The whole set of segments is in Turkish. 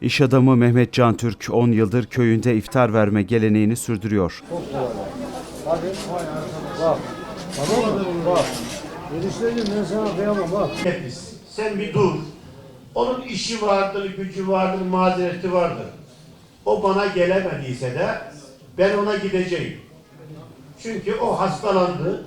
İş adamı Mehmet Can Türk 10 yıldır köyünde iftar verme geleneğini sürdürüyor. Hepimiz. Sen bir dur. Onun işi vardır, gücü vardır, mazereti vardır. O bana gelemediyse de ben ona gideceğim. Çünkü o hastalandı.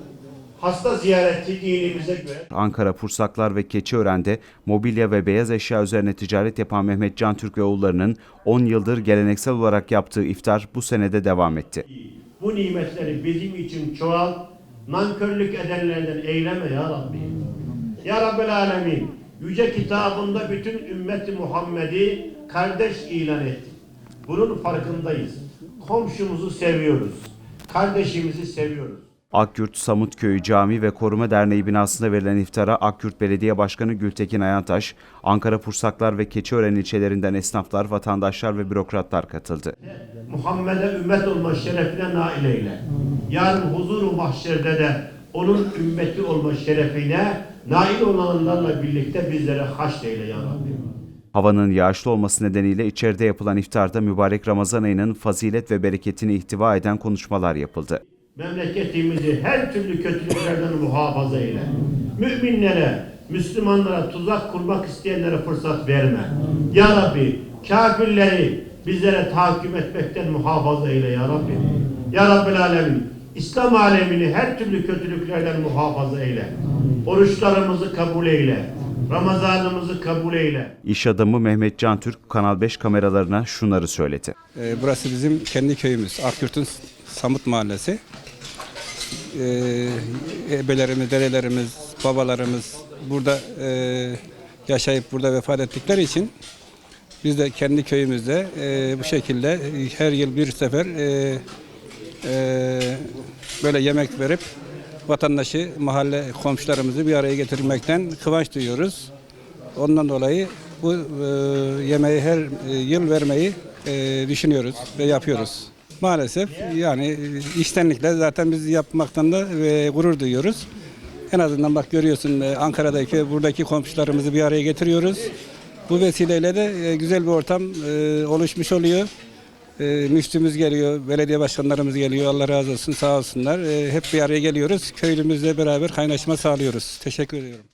Hasta ziyareti dinimize göre. Ankara Pursaklar ve Keçiören'de mobilya ve beyaz eşya üzerine ticaret yapan Mehmet Can Türk ve oğullarının 10 yıldır geleneksel olarak yaptığı iftar bu senede devam etti. Bu nimetleri bizim için çoğalt, nankörlük edenlerden eyleme ya Rabbi. Ya Rabbel Alemin, yüce kitabında bütün ümmeti Muhammed'i kardeş ilan etti. Bunun farkındayız. Komşumuzu seviyoruz. Kardeşimizi seviyoruz. Akyurt Samutköy Cami ve Koruma Derneği binasında verilen iftara Akyurt Belediye Başkanı Gültekin Ayantaş, Ankara Pursaklar ve Keçiören ilçelerinden esnaflar, vatandaşlar ve bürokratlar katıldı. Muhammed'e ümmet olma şerefine nail eyle. Yarın huzuru mahşerde de onun ümmeti olma şerefine nail olanlarla birlikte bizlere haşreyle ya Rabbi. Havanın yağışlı olması nedeniyle içeride yapılan iftarda mübarek Ramazan ayının fazilet ve bereketini ihtiva eden konuşmalar yapıldı. Memleketimizi her türlü kötülüklerden muhafaza eyle. Müminlere, Müslümanlara tuzak kurmak isteyenlere fırsat verme. Ya Rabbi kafirleri bizlere tahakküm etmekten muhafaza eyle ya Rabbi. Ya Rabbil Alemin İslam alemini her türlü kötülüklerden muhafaza eyle. Oruçlarımızı kabul eyle. Ramazanımızı kabul eyle. İş adamı Mehmet Can Türk Kanal 5 kameralarına şunları söyledi. Ee, Burası bizim kendi köyümüz. Akyurt'un Samut Mahallesi. Ee, ebelerimiz, dedelerimiz, babalarımız burada e, yaşayıp burada vefat ettikleri için biz de kendi köyümüzde e, bu şekilde her yıl bir sefer e, e, böyle yemek verip vatandaşı, mahalle komşularımızı bir araya getirmekten kıvanç duyuyoruz. Ondan dolayı bu e, yemeği her e, yıl vermeyi e, düşünüyoruz ve yapıyoruz. Maalesef yani e, iştenlikle zaten biz yapmaktan da e, gurur duyuyoruz. En azından bak görüyorsun e, Ankara'daki buradaki komşularımızı bir araya getiriyoruz. Bu vesileyle de e, güzel bir ortam e, oluşmuş oluyor. E, müftümüz geliyor, belediye başkanlarımız geliyor. Allah razı olsun, sağ olsunlar. E, hep bir araya geliyoruz. Köylümüzle beraber kaynaşma sağlıyoruz. Teşekkür ediyorum.